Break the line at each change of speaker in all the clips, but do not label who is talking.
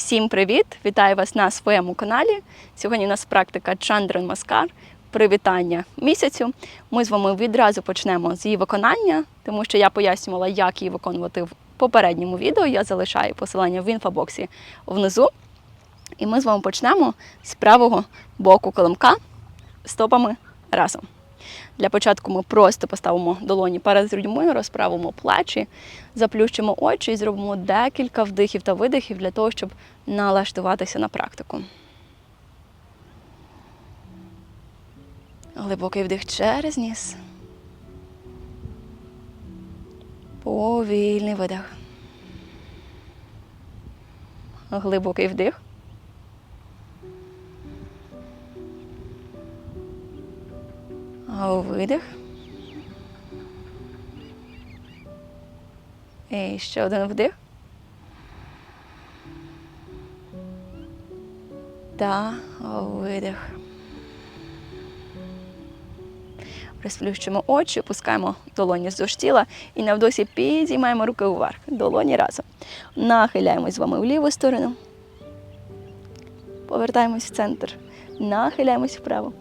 Всім привіт! Вітаю вас на своєму каналі. Сьогодні у нас практика Чандран Маскар. Привітання місяцю. Ми з вами відразу почнемо з її виконання, тому що я пояснювала, як її виконувати в попередньому відео. Я залишаю посилання в інфобоксі внизу. І ми з вами почнемо з правого боку килимка стопами разом. Для початку ми просто поставимо долоні перед грудьми, розправимо плечі, заплющимо очі і зробимо декілька вдихів та видихів для того, щоб налаштуватися на практику. Глибокий вдих через ніс. Повільний видих. Глибокий вдих. Видих. І ще один вдих. Та видих. Розплющимо очі, опускаємо долоні вздовж тіла і навдосі підіймаємо руки вверх. Долоні разом. Нахиляємось з вами в ліву сторону. Повертаємось в центр. Нахиляємось вправо.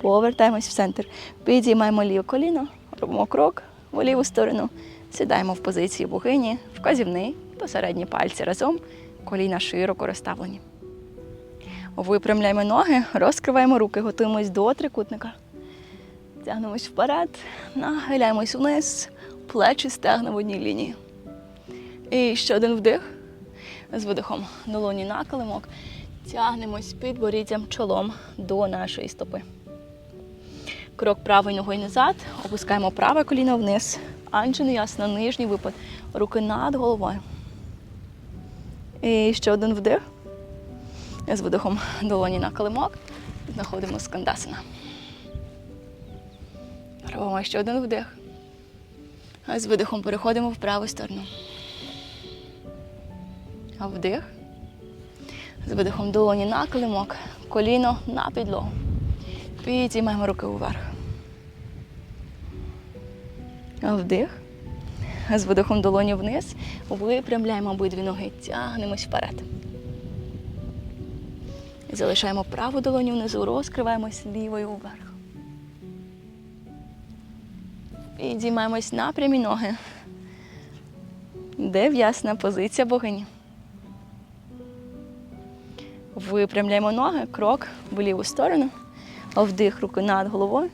Повертаємось в центр. Підіймаємо ліве коліно, робимо крок в ліву сторону. Сідаємо в позиції богині, вказівний та середні пальці разом, коліна широко розставлені. Випрямляємо ноги, розкриваємо руки, готуємось до трикутника. Тягнемось вперед, нахиляємось вниз, плечі стегна в одній лінії. І ще один вдих. З видихом долоні на килимок. Тягнемось під боріддям чолом до нашої стопи. Крок правою ногою назад, опускаємо праве коліно вниз. Анджелі ясно, нижній випад. Руки над головою. І ще один вдих. З видихом долоні на килимок. Знаходимо скандасана. Робимо ще один вдих. А з видихом переходимо в праву сторону. А вдих. З видихом долоні на килимок, коліно на підлогу. Підіймаємо руки вверх. Вдих. З видихом долоні вниз. Випрямляємо обидві ноги, тягнемось вперед. Залишаємо праву долоню внизу, розкриваємось лівою вверх. Підіймаємось на прямі ноги. Дев'ясна позиція богині. Випрямляємо ноги, крок в ліву сторону. Вдих руки над головою.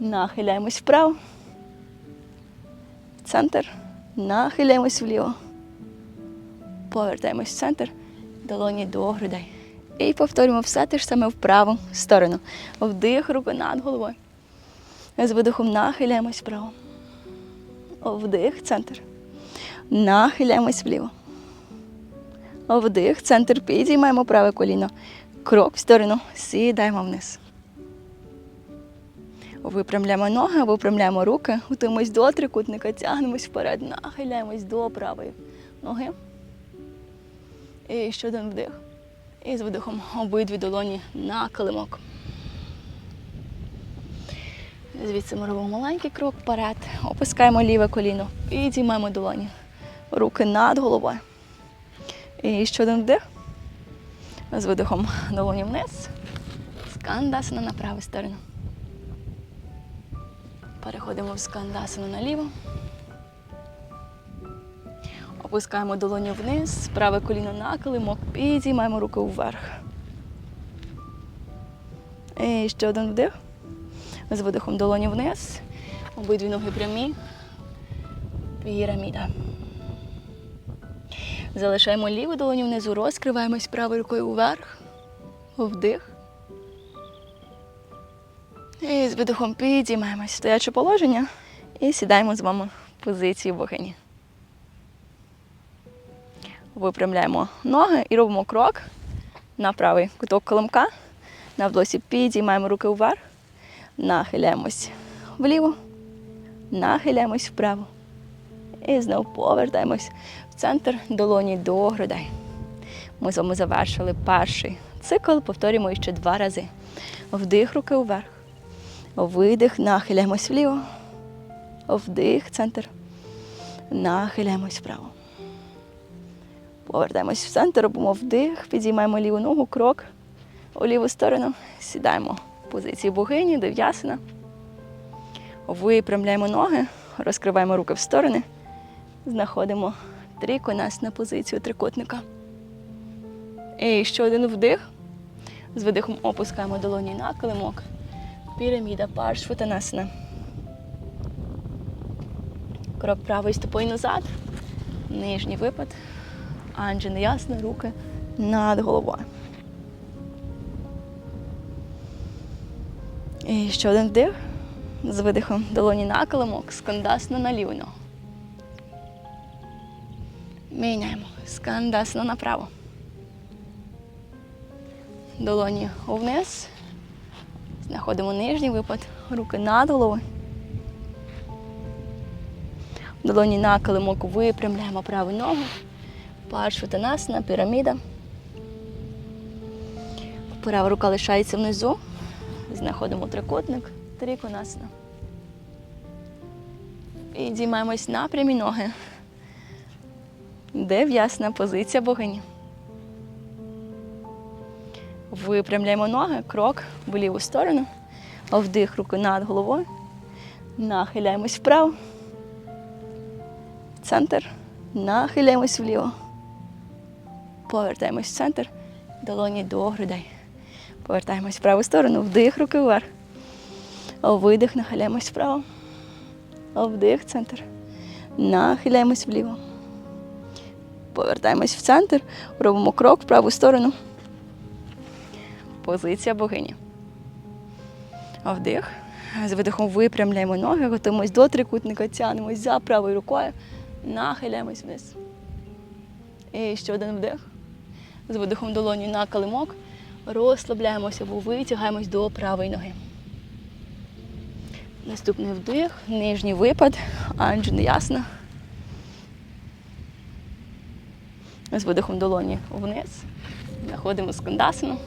Нахиляємось вправо. Центр. Нахиляємось вліво. Повертаємось в центр. Долоні до грудей. І повторюємо все те ж саме в праву сторону. Вдих руки над головою. З видихом нахиляємось вправо. Вдих, центр. Нахиляємось вліво. Вдих, центр, підіймаємо праве коліно. Крок в сторону, сідаємо вниз. Випрямляємо ноги, випрямляємо руки, готуємось до трикутника, тягнемось вперед, нахиляємось до правої ноги. І ще один вдих. І з видихом обидві долоні на килимок. Звідси ми робимо маленький крок вперед, опускаємо ліве коліно, підіймаємо долоні. Руки над головою. І ще один вдих. З видихом долоні вниз. Скандасана на праву сторону. Переходимо в скандасану наліво. Опускаємо долоні вниз, праве коліно на килимок, підіймаємо руки вверх. І ще один вдих. З видихом долоні вниз. Обидві ноги прямі. Піраміда. Залишаємо ліву долоню внизу, розкриваємось правою рукою вверх. Вдих. І з видихом підіймаємось в стояче положення і сідаємо з вами в позиції богині. Випрямляємо ноги і робимо крок на правий куток коломка. На вдосі підіймаємо руки вверх, нахиляємось вліво, нахиляємось вправо. І знову повертаємось в центр долоні до грудей. Ми з вами завершили перший цикл, повторюємо ще два рази. Вдих руки вверх. Видих, нахиляємось вліво. Вдих, центр. Нахиляємось вправо. Повертаємось в центр, робимо вдих, підіймаємо ліву ногу, крок у ліву сторону. Сідаємо в позиції богині, дев'ясина. Випрямляємо ноги, розкриваємо руки в сторони. Знаходимо триконас на позицію трикутника. І ще один вдих. З видихом опускаємо долоні на килимок. Піраміда паршватанасана. Крок правою стопою назад. Нижній випад. Анджена ясно, руки над головою. І ще один вдих. З видихом долоні на килимок, скандасна на ліву ногу. Міняємо. Скандасна направо. Долоні вниз. Знаходимо нижній випад, руки над головою. Долоні на килимок випрямляємо праву ногу. Паршватанасана, піраміда. Права рука лишається внизу. Знаходимо трикутник, триконасана. Підіймаємось на прямі ноги. Дев'ясна позиція богині. Випрямляємо ноги, крок в ліву сторону. Вдих руки над головою. Нахиляємось вправо. Центр. Нахиляємось вліво. Повертаємось в центр. Долоні до грудей. Повертаємось в праву сторону. Вдих, руки вверх. Видих, нахиляємось вправо. Вдих, центр. Нахиляємось вліво. Повертаємось в центр. Робимо крок в праву сторону. Позиція богині. Вдих. З видихом випрямляємо ноги, готуємось до трикутника, тягнемось за правою рукою, нахиляємось вниз. І ще один вдих. З видихом долоні на килимок. Розслабляємося або витягаємось до правої ноги. Наступний вдих, нижній випад, анджена ясна. З видихом долоні вниз. Знаходимо скандасину.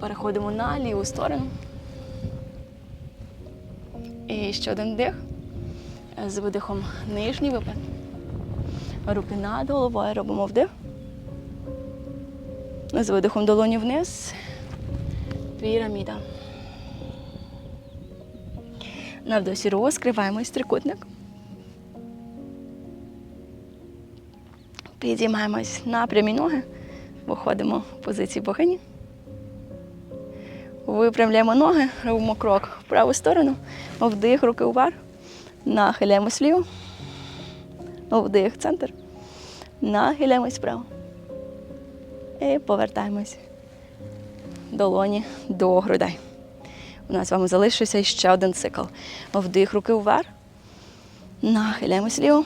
Переходимо на ліву сторону. І ще один вдих. З видихом нижній випад. Руки над головою робимо вдих. З видихом долоні вниз. Піраміда. На вдосі розкриваємось трикутник. Підіймаємось на прямі ноги. Виходимо в позиції богині. Випрямляємо ноги, робимо крок в праву сторону, вдих, руки вверх, нахиляємось вліво, вдих, центр, нахиляємось вправо. І повертаємось долоні до грудей. У нас з вами залишився ще один цикл. Вдих, руки вверх, нахиляємось вліво,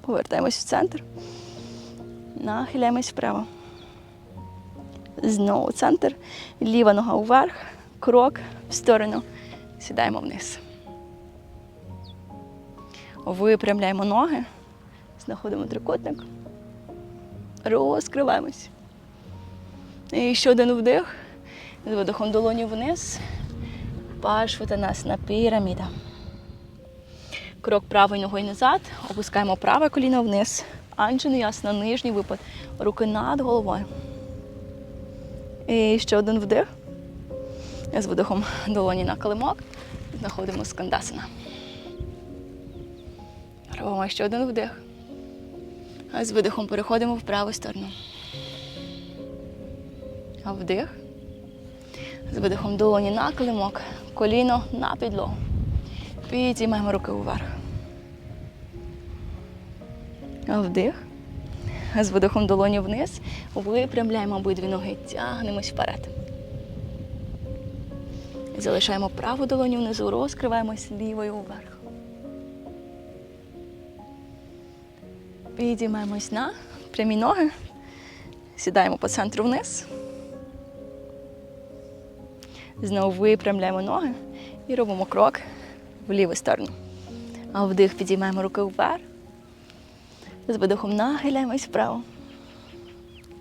повертаємось в центр, нахиляємось вправо. Знову центр, ліва нога вверх, крок в сторону, сідаємо вниз. Випрямляємо ноги, знаходимо трикутник, розкриваємось. І ще один вдих, з видихом долоні вниз, пашвата нас на піраміда. Крок правою ногою назад, опускаємо праве коліно вниз, анджена ясно, нижній випад, руки над головою. І ще один вдих. З видихом долоні на килимок. Знаходимо скандасана. Робимо ще один вдих. А з видихом переходимо в праву сторону. А вдих. З видихом долоні на килимок, коліно на підлогу. Підіймаємо руки вверх. Вдих. З видихом долоні вниз. Випрямляємо обидві ноги, тягнемось вперед. Залишаємо праву долоню внизу, розкриваємось лівою вверх. Підіймаємось на прямі ноги. Сідаємо по центру вниз. Знову випрямляємо ноги і робимо крок в ліву сторону. А вдих підіймаємо руки вверх. З видихом нахиляємось вправо.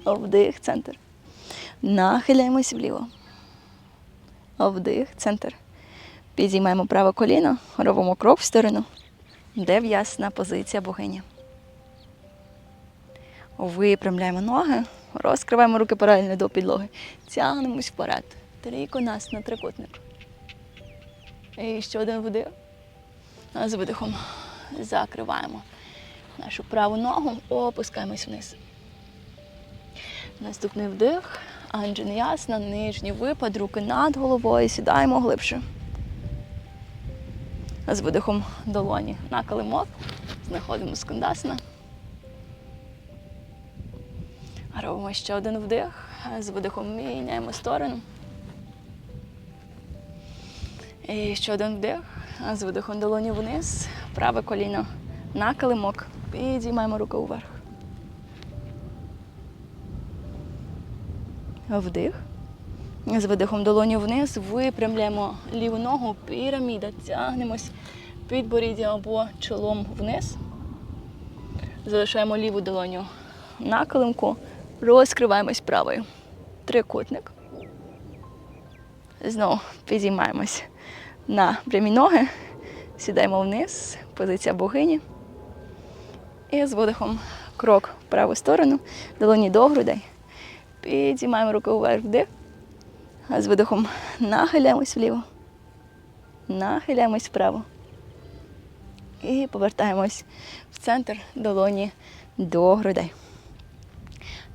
Вдих, центр. Нахиляємось вліво. Вдих, центр. Підіймаємо праве коліно, робимо крок в сторону. Дев'ясна позиція богині. Випрямляємо ноги, розкриваємо руки паралельно до підлоги. Тягнемось вперед. Трійко нас на трикутник. І ще один вдих. З видихом закриваємо нашу праву ногу, опускаємось вниз. Наступний вдих. Анджаньясна, нижній випад, руки над головою, сідаємо глибше. З видихом долоні на килимок. Знаходимо скандасна. Робимо ще один вдих. З видихом міняємо сторону. І ще один вдих. З видихом долоні вниз. Праве коліно на килимок. Підіймаємо руки вверх. Вдих. З видихом долоні вниз. Випрямляємо ліву ногу. Піраміда. Тягнемось підборіддя або чолом вниз. Залишаємо ліву долоню на килимку. Розкриваємось правою. Трикутник. Знову підіймаємось на прямі ноги. Сідаємо вниз. Позиція богині. І з видихом крок в праву сторону. Долоні до грудей. Підіймаємо руку вверх вдих. А з видихом нахиляємось вліво. Нахиляємось вправо. І повертаємось в центр долоні до грудей.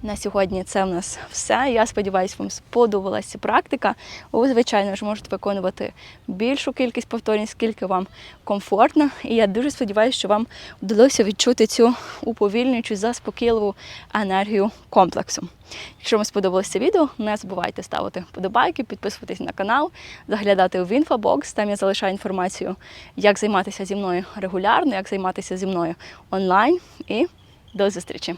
На сьогодні це в нас все. Я сподіваюся, вам сподобалася практика. Ви, звичайно ж, можете виконувати більшу кількість повторень, скільки вам комфортно. І я дуже сподіваюся, що вам вдалося відчути цю уповільнюючу, заспокійливу енергію комплексу. Якщо вам сподобалося відео, не забувайте ставити вподобайки, підписуватись на канал, заглядати в інфобокс. Там я залишаю інформацію, як займатися зі мною регулярно, як займатися зі мною онлайн. І до зустрічі!